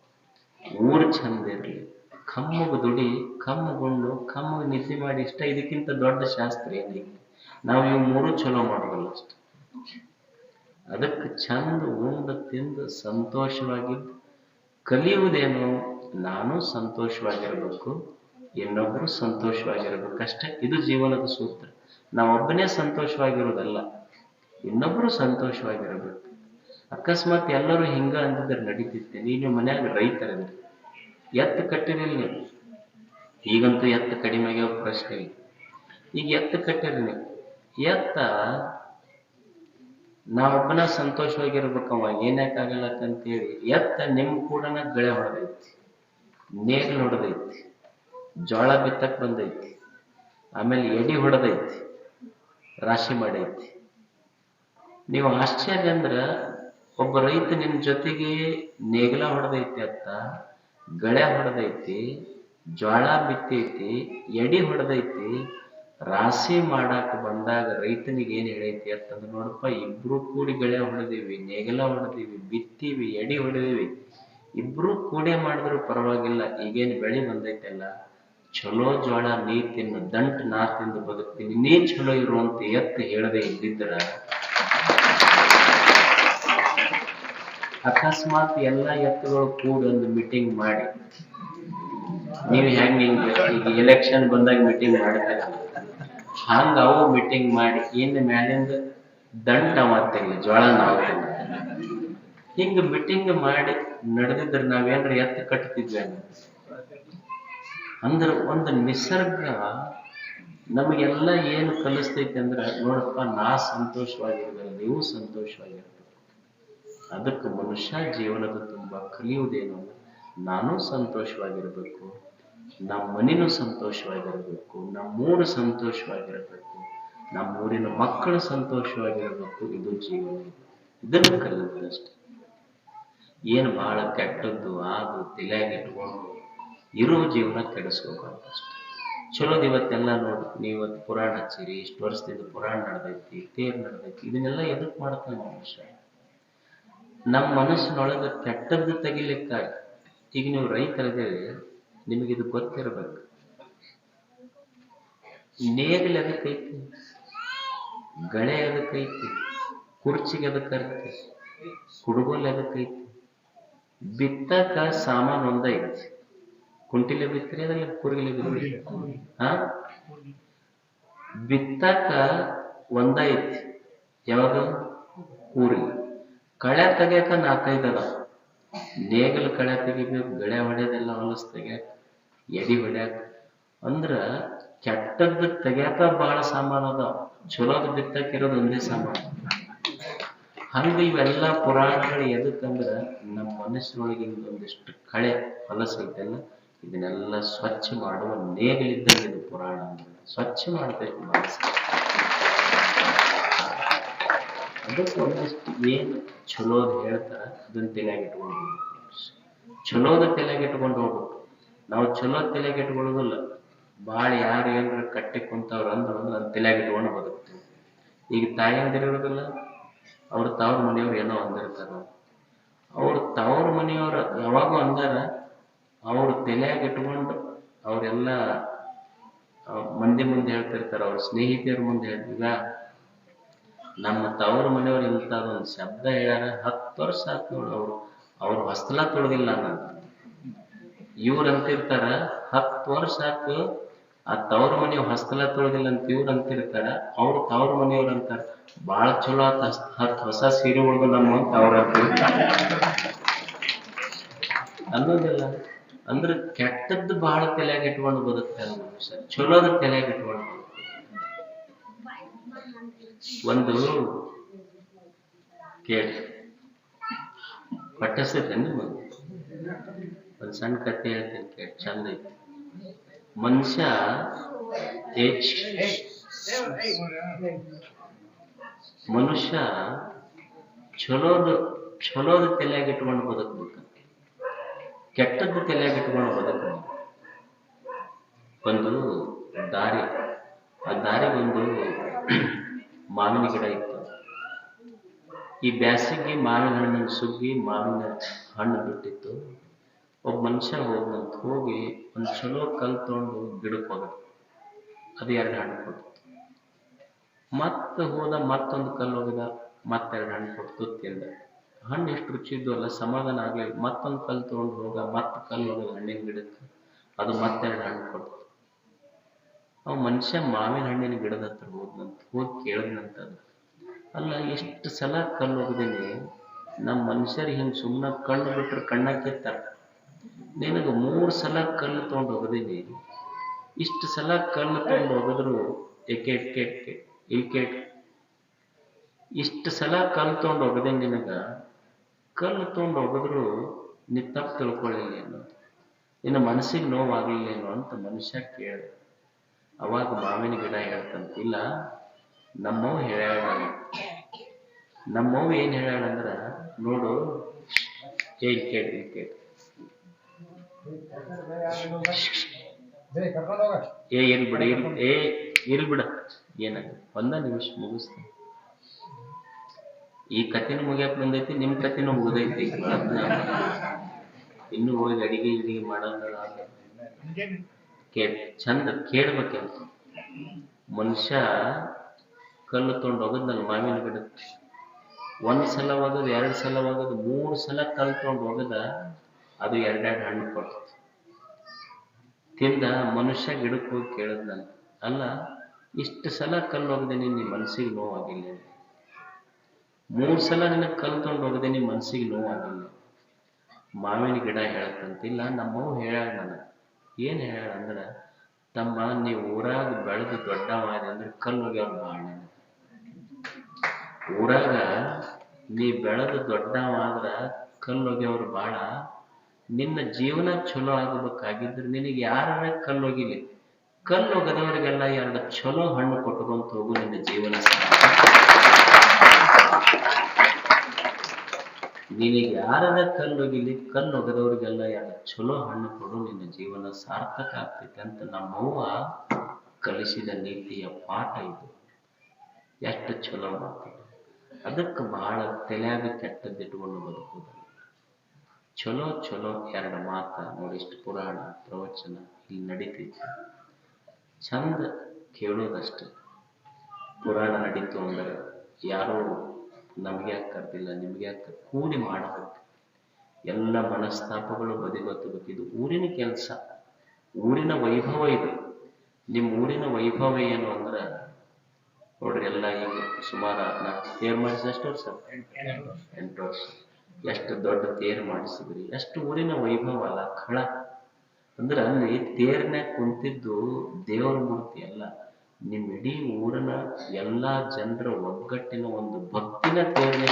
ಊರು ಚಂದ ಇರಲಿ. ಕಮ್ಮಗ ದುಡಿ ಕಮ್ಮಗೊಂಡು ಕಮ್ಮಗ ನಿದ್ದೆ ಮಾಡಿ ಇಷ್ಟ. ಇದಕ್ಕಿಂತ ದೊಡ್ಡ ಶಾಸ್ತ್ರ ಏನಿಲ್ಲ. ನಾವು ಇವು ಮೂರು ಚಲೋ ಮಾಡೋದಲ್ಲ ಅಷ್ಟೆ. ಅದಕ್ಕೆ ಚಂದ ಉಂಡ ತಿಂದು ಸಂತೋಷವಾಗಿ ಕಲಿಯುವುದೇನು? ನಾನು ಸಂತೋಷವಾಗಿರಬೇಕು, ಇನ್ನೊಬ್ರು ಸಂತೋಷವಾಗಿರಬೇಕು ಅಷ್ಟೇ. ಇದು ಜೀವನದ ಸೂತ್ರ. ನಾವೊಬ್ಬನೇ ಸಂತೋಷವಾಗಿರೋದಲ್ಲ ಇನ್ನೊಬ್ರು ಸಂತೋಷವಾಗಿರಬೇಕು. ಅಕಸ್ಮಾತ್ ಎಲ್ಲರೂ ಹಿಂಗ ಅಂದಿದ್ರೆ ನಡೀತಿತ್ತೆ. ನೀನು ಮನ್ಯಾಗ ರೈತರದ್ರಿ. ಎತ್ತ ಕಟ್ಟಿರಲಿ ನೀವು. ಈಗಂತೂ ಎತ್ತ ಕಡಿಮೆ ಆಗ್ಯಾವ ಪ್ರಶ್ನೆ ಈಗ ಎತ್ತ ಕಟ್ಟಿರಿ ನೀವು. ಎತ್ತ ನಾವೊಬ್ಬನ ಸಂತೋಷವಾಗಿರ್ಬೇಕವ ಅಂತ ಹೇಳಿ ಎತ್ತ ನಿಮ್ ಕೂಡನ ಗಳೆ ಹೊಡೆದೈತಿ, ನೇಗಿಲು ಹೊಡೆದೈತಿ ಜೋಳ ಬಿತ್ತಕ್ ಬಂದೈತಿ, ಆಮೇಲೆ ಎಡಿ ಹೊಡೆದೈತಿ, ರಾಶಿ ಮಾಡೈತಿ. ನೀವು ಆಶ್ಚರ್ಯ ಅಂದ್ರ, ಒಬ್ಬ ರೈತ ನಿಮ್ ಜೊತೆಗೆ ನೇಗಿಲ ಹೊಡೆದೈತಿ ಅತ್ತ, ಗಳೆ ಹೊಡೆದೈತಿ ಜೋಳ ಬಿತ್ತೈತಿ, ಎಡಿ ಹೊಡೆದೈತಿ ರಾಶಿ ಮಾಡಾಕ ಬಂದಾಗ ರೈತನಿಗೆ ಏನ್ ಹೇಳೈತಿ ಅಂತಂದ್ರೆ ನೋಡಪ್ಪ, ಇಬ್ರು ಕೂಡಿ ಗಳೆ ಹೊಡೆದೀವಿ, ನೇಗಿಲ ಹೊಡೆದೀವಿ, ಬಿತ್ತೀವಿ, ಎಡಿ ಹೊಡೆದೀವಿ. ಇಬ್ರು ಕೂಡೆ ಮಾಡಿದ್ರು ಪರವಾಗಿಲ್ಲ, ಈಗೇನ್ ಬೆಳೆ ಬಂದೈತಲ್ಲ, ಚಲೋ ಜೋಳ ನೀ ತಿನ್ನು, ದಂಟ್ ನಾ ತಿಂದು ಬದುಕ್ತೀನಿ, ನೀ ಚಲೋ ಇರುವಂತ ಎತ್ತು ಹೇಳದೆ ಇದ್ದಿದ್ರ. ಅಕಸ್ಮಾತ್ ಎಲ್ಲಾ ಎತ್ತುಗಳು ಕೂಡಿ ಒಂದು ಮೀಟಿಂಗ್ ಮಾಡಿ. ನೀವು ಹೆಂಗ್ ಈಗ ಎಲೆಕ್ಷನ್ ಬಂದಾಗ ಮೀಟಿಂಗ್ ಮಾಡ್ತಾರೆ? ಹಂಗ ಅವು ಮೀಟಿಂಗ್ ಮಾಡಿ ಇನ್ ಮ್ಯಾಲಿಂದ ದಂಟ ಅವತ್ತಿಲ್ಲ ಜೋಳ ನಾವು ಹಿಂಗ ಮೀಟಿಂಗ್ ಮಾಡಿ ನಡೆದಿದ್ರೆ ನಾವೇನ್ರ ಎತ್ತ ಕಟ್ತಿದ್ವಿ ಅಂದ್ರೆ ಒಂದು ನಿಸರ್ಗ ನಮಗೆಲ್ಲ ಏನು ಕಲಿಸ್ತೈತಿ ಅಂದ್ರೆ, ನೋಡಪ್ಪ, ನಾ ಸಂತೋಷವಾಗಿರ್ಬೇಕು, ನೀವು ಸಂತೋಷವಾಗಿರ್ಬೇಕು. ಅದಕ್ಕೆ ಮನುಷ್ಯ ಜೀವನದ ತುಂಬಾ ಕಲಿಯುವುದೇನು ನಾನು ಸಂತೋಷವಾಗಿರ್ಬೇಕು. ನಮ್ಮ ಮನೆನೂ ಸಂತೋಷವಾಗಿರಬೇಕು, ನಮ್ಮೂರು ಸಂತೋಷವಾಗಿರಬೇಕು, ನಮ್ಮೂರಿನ ಮಕ್ಕಳು ಸಂತೋಷವಾಗಿರಬೇಕು, ಇದು ಜೀವನ. ಇದನ್ನು ಕಲಿಯುವುದಷ್ಟೇ ಏನು ಬಹಳ ಕೆಟ್ಟದ್ದು ಅದು ತಲೆಯಾಗಿ ಇಟ್ಕೊಂಡು ಇರೋ ಜೀವನ ಕೆಡಿಸ್ಕೋಬಾರ್ದಷ್ಟೆ. ಚಲೋದು ಇವತ್ತೆಲ್ಲ ನೋಡಿ ನೀವು ಇವತ್ತು ಪುರಾಣ ಹಚ್ಚಿರಿ, ಇಷ್ಟು ವರ್ಷದಿಂದ ಪುರಾಣ ನಡೆದೈತಿ, ತೇರ್ ನಡೆದೈತಿ, ಇದನ್ನೆಲ್ಲ ಎದಕ್ ಮಾಡ್ತಾನೆ ಮನುಷ್ಯ. ನಮ್ಮ ಮನಸ್ಸಿನೊಳಗೆ ಕೆಟ್ಟದ್ದು ತೆಗಿಲಿಕ್ಕಾಗಿ, ಈಗ ನೀವು ರೈತರಿದ್ದೀರಿ ನಿಮಗೆ ಇದು ಗೊತ್ತಿರಬೇಕು. ನೇಗಿಲು ಅದಕ್ಕೈತಿ ಗಳೆ ಅದಕ್ಕೈತಿ ಕುರ್ಚಿಗೆ ಅದಕ್ಕೈತಿ ಕುಡುಗೋಲ್ ಅದಕ್ಕೈತಿ ಬಿತ್ತಕ ಸಾಮಾನು ಒಂದೈತಿ ಕುಂಟಿಲೆ ಬಿತ್ತರಿ ಅದಲ್ಲ? ಕುರುಗಿಲೆ ಬಿತ್ತರಿ? ಹಾ? ಬಿತ್ತಕ ಒಂದೈತಿ ಯಾವಾಗ? ಕೂರಿ. ಕಳೆ ತೆಗಿಯಕ ನಾಲ್ಕೈದು ಅದ ನೇಗಲು ಕಳೆ ತೆಗಿಬೇಕು, ಗಳೆ ಹೊಡೆಯೋದೆಲ್ಲ ಹೊಲಸ್ ತೆಗ್ಯಾಕ. ಎಡಿ ಹೊಡ್ಯಾಕ. ಅಂದ್ರ ಕೆಟ್ಟದ್ದ ತೆಗ್ಯಾಕ ಬಹಳ ಸಾಮಾನ್ ಅದಾವ. ಚಲೋದ್ ಬಿತ್ತಾಕ ಇರೋದು ಒಂದೇ ಸಾಮಾನು. ಹಂಗ ಇವೆಲ್ಲ ಪುರಾಣಗಳು ಎದಕ್ಕಂದ್ರ ನಮ್ಮ ಮನಸ್ಸಿನೊಳಗೆ ಒಂದಿಷ್ಟು ಕಳೆ, ಹೊಲಸ ಐತಲ್ಲ, ಇದನ್ನೆಲ್ಲ ಸ್ವಚ್ಛ ಮಾಡುವ ನೇಗಲಿದ್ದಂಗೆ ಇದು ಪುರಾಣ ಅಂದ್ರೆ. ಸ್ವಚ್ಛ ಮಾಡ್ತೈತಿ ಮನಸ್ಸು. ಅದಕ್ಕೆ ಒಂದಿಷ್ಟು ಏನು ಚಲೋದ್ ಹೇಳ್ತಾರ ಅದನ್ನ ತಲೆಯಾಗ ಇಟ್ಕೊಂಡು ಹೋಗ್ಬೇಕು ಚಲೋದ ಇಟ್ಕೊಂಡು ಹೋಗ್ಬೇಕು. ನಾವು ಚಲೋ ತಲೆಯಾಗ ಇಟ್ಕೊಳ್ಳೋದಿಲ್ಲ ಭಾಳ ಯಾರು ಏನಾರ ಕಟ್ಟಿ ಕುಂತವ್ರು ಅಂದ್ರೆ ನನ್ನ ತಲೆಯಾಗ ಇಟ್ಕೊಂಡು ಬದುಕ್ತೀವಿ ಈಗ ತಾಯಂದಿರಿರೋದಿಲ್ಲ ಅವ್ರ ತವ್ರ ಮನೆಯವ್ರು ಏನೋ ಅಂದಿರ್ತಾರ. ಅವ್ರ ತವ್ರ ಮನೆಯವ್ರು ಯಾವಾಗೂ ಅಂದಾರ, ಅವ್ರ ತಲೆಯಾಗ ಇಟ್ಕೊಂಡು ಅವರೆಲ್ಲ ಮಂದಿ ಮುಂದೆ ಹೇಳ್ತಿರ್ತಾರೆ, ಅವ್ರ ಸ್ನೇಹಿತರ ಮುಂದೆ ಹೇಳ್ತಿಲ್ಲ ನಮ್ಮ ತವ್ರ ಮನೆಯವ್ರು ಇಂಥದೊಂದು ಶಬ್ದ ಹೇಳ್ಯಾರ, ಹತ್ತು ವರ್ಷ ಆತ್ ನೋಡು ಅವ್ರು, ಅವ್ರ ಹೊಸ್ತಲ ತೊಳೆದಿಲ್ಲ ನಾನು ಇವ್ರು ಅಂತಿರ್ತಾರ, ಹತ್ತು ವರ್ಷ ಆತು ಆ ತವ್ರ ಮನೆ ಹೊಸ್ತಲ ತೊಳೆದಿಲ್ಲ ಅಂತ ಇವ್ರು ಅಂತಿರ್ತಾರ, ಅವ್ರು ತವ್ರ ಮನೆಯವ್ರು ಅಂತಾರ ಬಾಳ ಚಲೋ ಆತ ಹತ್ತು ಹೊಸ ಸೀರೆ ಉಳ್ದು ನಮ್ಮ ಅಂತ ಅವ್ರ ಅನ್ನೋದಿಲ್ಲ. ಅಂದ್ರೆ ಕೆಟ್ಟದ್ದು ಬಹಳ ತಲೆಯಾಗ ಇಟ್ಕೊಂಡು ಬದುಕ್ತಾರೆ ಮನುಷ್ಯ, ಚಲೋದ ತಲೆಯಾಗ ಇಟ್ಕೊಂಡು ಒಂದು ಕೇಳಿ ಪಟ್ಟಿಸ್ತೈತೆ ನಿಮಗೆ? ಒಂದು ಸಣ್ಣ ಕಥೆ ಹೇಳ್ತೀನಿ, ಚಂದ ಐತಿ. ಮನುಷ್ಯ ಹೆಚ್ ಮನುಷ್ಯ ಚಲೋದು, ಚಲೋದ ತಲೆಯಾಗಿ ಇಟ್ಕೊಂಡು ಬದುಕಬೇಕು. ಕೆಟ್ಟದ್ದು ತಲೆಯಾಗಿ ಇಟ್ಕೊಂಡು ಬದುಕಬೇಕು. ಒಂದು ದಾರಿ, ಆ ದಾರಿಗೊಂದು ಮಾವಿನ ಗಿಡ ಇತ್ತು. ಈ ಬ್ಯಾಸಿಗೆ ಮಾವಿನ ಹಣ್ಣಿನ ಸುಗ್ಗಿ ಮಾವಿನ ಹಣ್ಣು ಬಿಟ್ಟಿತ್ತು. ಒಬ್ಬ ಮನುಷ್ಯ ಹೋಗ್ನಂತ ಹೋಗಿ ಒಂದು ಚಲೋ ಕಲ್ ತೊಗೊಂಡು ಗಿಡಕ್ಕೆ ಹೋದ. ಅದು ಎರಡು ಹಣ್ಣು ಕೊಡ್ತು. ಮತ್ತೆ ಹೋದ, ಮತ್ತೊಂದು ಕಲ್ಲು ಹೋಗಿದ ಮತ್ತೆರಡು ಹಣ್ಣು ಕೊಡ್ತು ತಿಂದ. ಹಣ್ಣು ಎಷ್ಟು ರುಚಿ ಇದ್ದು ಅಲ್ಲ, ಸಮಾಧಾನ ಆಗ್ಲಿಲ್ಲ. ಮತ್ತೊಂದು ಕಲ್ಲು ತೊಗೊಂಡು ಹೋಗ, ಮತ್ತೆ ಕಲ್ಲು ಹೋಗೋದು ಹಣ್ಣಿನ ಗಿಡಕ್ಕೆ, ಅದು ಮತ್ತೆರಡು ಹಣ್ಣು ಕೊಡ್ತು. ಅವ ಮನುಷ್ಯ ಮಾವಿನ ಹಣ್ಣಿನ ಗಿಡದ ಹತ್ರ ಹೋದ್ನಂತ, ಹೋಗಿ ಕೇಳಿದ್ನಂತ ಅಲ್ಲ, ಎಷ್ಟು ಸಲ ಕಲ್ಲು ಹೋಗದೇನೆ ನಮ್ಮ ಮನುಷ್ಯರಿಗೆ ಹಿಂಗೆ ಸುಮ್ಮನೆ ಕಣ್ಣು ಬಿಟ್ಟರೆ ಕಣ್ಣಾಕಿರ್ತಾರೆ ನಿನಗೆ ಮೂರು ಸಲ ಕಲ್ಲು ತೊಗೊಂಡು ಹೋಗದೇನೆ. ಇಷ್ಟು ಸಲ ಕಲ್ಲು ತೊಗೊಂಡು ಹೋಗಿದ್ರು ಏಕೆ ಕೆಟ್ ಏಕೆ ಇಷ್ಟು ಸಲ ಕಲ್ಲು ತೊಗೊಂಡು ಹೋಗದೆ ನಿನಗೆ. ಕಲ್ಲು ತೊಗೊಂಡು ಹೋಗಿದ್ರು ನೀ ತಿಳ್ಕೊಳ್ಳಿಲ್ಲ ಏನು ನಿನ್ನ ಮನಸ್ಸಿಗೆ ನೋವಾಗಲಿಲ್ಲೇನೋ ಅಂತ ಮನುಷ್ಯ ಕೇಳ. ಅವಾಗ ಮಾವಿನ ಗಿಡ ಹೇಳ್ತಂತ ಇಲ್ಲ ನಮ್ಮವ್ ಹೇಳ್ಯಾಳ ನಮ್ಮವ್ ಏನ್ ಹೇಳ್ಯಾಳ ಅಂದ್ರ ನೋಡು ಏನ್ ಕೇಳಿ ಕೇಳಿ ಏ, ಏನ್ ಬಿಡ ಏ ಇಲ್ ಬಿಡ. ಏನ ಒಂದ ನಿಮಿಷ ಮುಗಿಸ್ತೀನಿ. ಈ ಕಥೆನೂ ಮುಗಿಯಕ್ ಬಂದೈತಿ, ನಿಮ್ ಕಥೆನೂ ಮುಗಿದೈತಿ. ಇನ್ನು ಹೋಗಿ ಅಡಿಗೆ ಇಡಿಗೆ ಮಾಡಲ್ಲ ಚಂದ ಕೇಳ್ಬೇಕಂತ. ಮನುಷ್ಯ ಕಲ್ಲು ತೊಗೊಂಡು ನನ್ ಮಾವಿನ ಗಿಡಕ್ಕೆ. ಒಂದ್ ಸಲ ಹೋಗದ್, ಎರಡ್ ಹೋಗೋದು, ಮೂರ್ ಸಲ ಕಲ್ಲು ತೊಗೊಂಡು ಹೋಗದ ಅದು ಎರಡೆರಡು ಹಣ್ಣು ಕೊಡ್ತದೆ ತಿಂದ ಮನುಷ್ಯ ಗಿಡಕ್ಕೆ ಹೋಗಿ ಕೇಳಿದ್ನಲ್ಲ ಅಲ್ಲ, ಇಷ್ಟು ಸಲ ಕಲ್ಲು ಹೋಗದೆ ನಿಮ್ಮ ಮನಸ್ಸಿಗೆ ನೋವಾಗಿಲ್ಲ. ಮೂರ್ ಸಲ ನಿನಗೆ ಕಲ್ಲು ತೊಗೊಂಡು ಹೋಗದೆ ನಿಮ್ಮ ಮನಸ್ಸಿಗೆ ನೋವಾಗಿಲ್ಲ. ಮಾವಿನ ಗಿಡ ಹೇಳತ್ತಂತಿಲ್ಲ ನಮ್ಮವ್ ಹೇಳ ನನಗೆ ಏನ್ ಹೇಳ ಅಂದ್ರ, ತಮ್ಮ ನೀ ಊರಾಗ ಬೆಳೆದು ದೊಡ್ಡವಾದ ಅಂದ್ರೆ ಕಲ್ಲು ಹೋಗ್ಯಾವ ಬಾಳ ಊರಾಗ, ನೀ ಬೆಳೆದು ದೊಡ್ಡವಾದ್ರ ಕಲ್ಲು ಹೋಗ್ಯವ್ರು ಬಾಳ ನಿನ್ನ ಜೀವನ ಚಲೋ ಆಗಬೇಕಾಗಿದ್ರೆ ನಿನಗೆ ಯಾರ ಕಲ್ಲೋಗಿಲ್ಲ ಕಲ್ಲೋಗದವರಿಗೆಲ್ಲ ಎರಡು ಚಲೋ ಹಣ್ಣು ಕೊಟ್ಕೊಂತ ಹೋಗು ನಿನ್ನ ಜೀವನ ನಿನಗೆ ಯಾರ ಕಲ್ಲೋಗಿಲ್ಲ ಕಲ್ಲೋಗದವರಿಗೆಲ್ಲ ಎರಡು ಚಲೋ ಹಣ್ಣು ಕೊಡು, ನಿನ್ನ ಜೀವನ ಸಾರ್ಥಕ ಆಗ್ತೈತೆ ಅಂತ ನಮ್ಮವ್ವ ಕಲಿಸಿದ ನೀತಿಯ ಪಾಠ ಇದು. ಎಷ್ಟು ಚಲೋ ಮಾತು. ಅದಕ್ಕೆ ಬಹಳ ತಲೆಯಾಗ ಕೆಟ್ಟದ್ದು ಇಟ್ಕೊಂಡು ಬದುಕುವುದಲ್ಲ ಚಲೋ ಚಲೋ ಎರಡು ಮಾತು ನೋಡಿ ಇಷ್ಟು ಪುರಾಣ ಪ್ರವಚನ ಇಲ್ಲಿ ನಡೀತೈತಿ. ಚಂದ ಕೇಳೋದಷ್ಟೆ. ಪುರಾಣ ನಡೀತು ಅಂದ್ರೆ ಯಾರೋ ನಮ್ಗೆ ಯಾಕೆ ಕರ್ದಿಲ್ಲ, ನಿಮ್ಗೆ ಯಾಕೆ ಕೂಡಿ ಮಾಡಬೇಕು. ಎಲ್ಲ ಮನಸ್ತಾಪಗಳು ಬದಿಗೊತ್ತಬೇಕು. ಇದು ಊರಿನ ಕೆಲಸ. ಊರಿನ ವೈಭವ ಇದು. ನಿಮ್ಮ ಊರಿನ ವೈಭವ ಏನು ಅಂದ್ರೆ ನೋಡ್ರಿ ಎಲ್ಲ ಈಗ ಸುಮಾರು ನಾಲ್ಕು ತೇರ್ ಮಾಡಿಸಿ ಎಷ್ಟು ವರ್ಷ? ಎಂಟು ವರ್ಷ. ಎಷ್ಟು ದೊಡ್ಡ ತೇರ್ ಮಾಡಿಸಿದ್ರಿ, ಎಷ್ಟು ಊರಿನ ವೈಭವ ಅಲ್ಲ ಖಳ ಅಂದ್ರೆ ಅಲ್ಲಿ ತೇರ್ನ ಕುಂತಿದ್ದು ದೇವರ ಮೂರ್ತಿ ಅಲ್ಲ. ನಿಮ್ಮ ಇಡೀ ಊರಿನ ಎಲ್ಲಾ ಜನರ ಒಗ್ಗಟ್ಟಿನ ಒಂದು ಭಕ್ತಿನ ತೇರ್ನ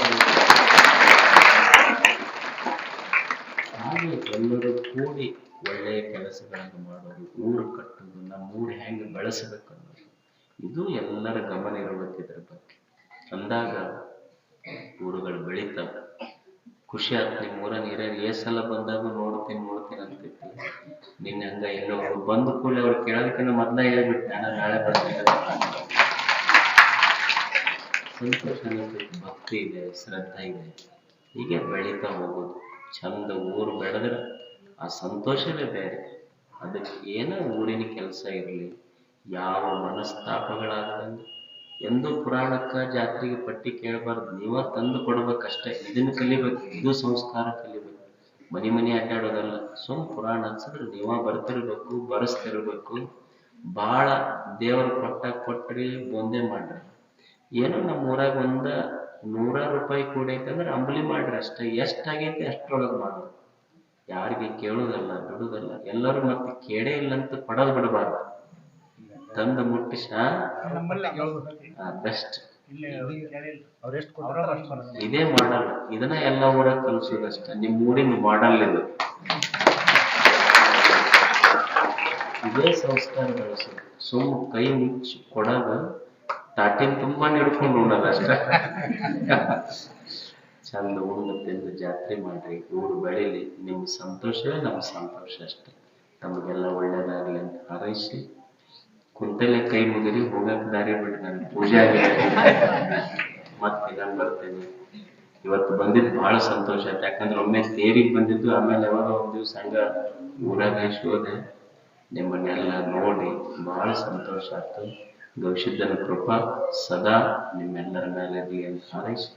ಹಾಗೆ ಎಲ್ಲರೂ ಕೂಡಿ ಒಳ್ಳೆಯ ಕೆಲಸಗಳನ್ನು ಮಾಡೋದು, ಊರು ಕಟ್ಟೋದು, ನಮ್ಮ ಊರು ಹೆಂಗೆ ಬೆಳೆಸಬೇಕು ಇದು ಎಲ್ಲರ ಗಮನ ಇರಬೇಕು ಇದ್ರ ಬಗ್ಗೆ. ಅಂದಾಗ ಊರುಗಳು ಬೆಳಿತಾವೆ. ಖುಷಿ ಆಯ್ತು ನಿಮ್ಮ ಊರಲ್ಲಿ ನೀರಾಗ ಏ ಸಲ ಬಂದಾಗ ನೋಡ್ತೀನಿ ನೋಡ್ತೀನಿ ಅಂತಿತ್ತು ನಿನ್ನ ಹಂಗ ಎಲ್ಲೋ ಅವ್ರು ಬಂದ ಕೂಡಲೇ ಅವ್ರು ಕೇಳೋದಕ್ಕಿಂತ ಮೊದ್ಲ ಹೇಳ್ಬಿಟ್ಟು ನಾನು ನಾಳೆ ಬರ್ತೀನಿ ಸಂತೋಷ ಭಕ್ತಿ ಇದೆ, ಶ್ರದ್ಧೆ ಇದೆ. ಹೀಗೆ ಬೆಳೀತಾ ಹೋಗೋದು. ಚಂದ ಊರು ಬೆಳೆದ್ರೆ ಆ ಸಂತೋಷವೇ ಬೇರೆ. ಅದಕ್ಕೆ ಏನೋ ಊರಿನ ಕೆಲಸ ಇರಲಿ, ಯಾವ ಮನಸ್ತಾಪಗಳಾಗದಂಗೆ ಎಂದೂ ಪುರಾಣಕ್ಕ ಜಾತ್ರೆಗೆ ಪಟ್ಟಿ ಕೇಳಬಾರ್ದು. ನೀವ ತಂದು ಕೊಡ್ಬೇಕಷ್ಟೇ. ಇದನ್ನ ಕಲಿಬೇಕು, ಇದು ಸಂಸ್ಕಾರ ಕಲಿಬೇಕು. ಮನಿ ಮನಿ ಅಡ್ಡಾಡೋದಲ್ಲ. ಸುಮ್ ಪುರಾಣ ಹಚ್ಚಿದ್ರೆ ನೀವ ಬರ್ತಿರ್ಬೇಕು, ಬರೆಸ್ತಿರ್ಬೇಕು. ಭಾಳ ದೇವರ ಕೊಟ್ಟಾಗ ಕೊಟ್ರಿ ಬೊಂದೆ ಮಾಡ್ರಿ. ಏನೋ ನಮ್ಮ ಊರಾಗ ಒಂದ ನೂರ ರೂಪಾಯಿ ಕೂಡ ಐತಂದ್ರೆ ಅಂಬಲಿ ಮಾಡ್ರಿ ಅಷ್ಟೇ. ಎಷ್ಟಾಗೈತೆ ಅಷ್ಟ್ರೊಳಗೆ ಮಾಡೋದು. ಯಾರಿಗೆ ಕೇಳೋದಲ್ಲ, ಬಿಡುದಲ್ಲ. ಎಲ್ಲರೂ ಮತ್ತೆ ಕೇಳೇ ಇಲ್ಲ ಅಂತ ಪಡೋದು ಬಿಡಬಾರ್ದು. ತಂದು ಮುಟ್ಟಿಸ ಬೆಸ್ಟ್ ಅವ್ರೆಷ್ಟು ಇದೇ ಮಾಡಲ್ ಇದನ್ನ ಎಲ್ಲ ಊರಾಗ ಕಲಿಸೋದಷ್ಟ. ನಿಮ್ ಊರಿನ ಮಾಡಲ್ ಇದು. ಇದೇ ಸಂಸ್ಕಾರ ಬೆಳೆಸೋದು ಸುಮ್ಮ ಕೈ ಮುಚ್ಚಿ ಕೊಡೋದು ತಾಟಿನ ತುಂಬಾ ಹಿಡ್ಕೊಂಡು ಉಣ್ಣೋದು ಅಷ್ಟ. ಚಂದ ಉಣ್ಣ ತಿಂದು ಜಾತ್ರೆ ಮಾಡ್ರಿ. ಊರು ಬೆಳೀಲಿ. ನಿಮ್ ಸಂತೋಷವೇ ನಮ್ ಸಂತೋಷ ಅಷ್ಟೇ. ತಮಗೆಲ್ಲ ಒಳ್ಳೇದಾಗ್ಲಿ ಅಂತ ಹಾರೈಸಿ. ಕುಂತಲ್ಲೇ ಕೈ ಮುಗಿರಿ ಹೋಗಕ್ ದಾರಿ ಬಿಟ್ಟು ಪೂಜೆ ಆಗಿದೆ ಮತ್ತೆ ನಾನು ಬರ್ತೇನೆ. ಇವತ್ತು ಬಂದಿದ್ದು ಬಹಳ ಸಂತೋಷ ಆಯ್ತು. ಯಾಕಂದ್ರೆ ಒಮ್ಮೆ ತೇರಿಗೆ ಬಂದಿದ್ದು, ಆಮೇಲೆ ಯಾವಾಗ ಒಂದು ದಿವಸ ಹಂಗ ಊರಾಗ ಹೋದೆ. ನಿಮ್ಮನ್ನೆಲ್ಲ ನೋಡಿ ಬಹಳ ಸಂತೋಷ ಆಯ್ತು. ಗವಿಸಿದ್ದನ ಕೃಪಾ ಸದಾ ನಿಮ್ಮೆಲ್ಲರ ಮೇಲೆ ಇರಲಿ ಅಂತ ಹಾರೈಸಿ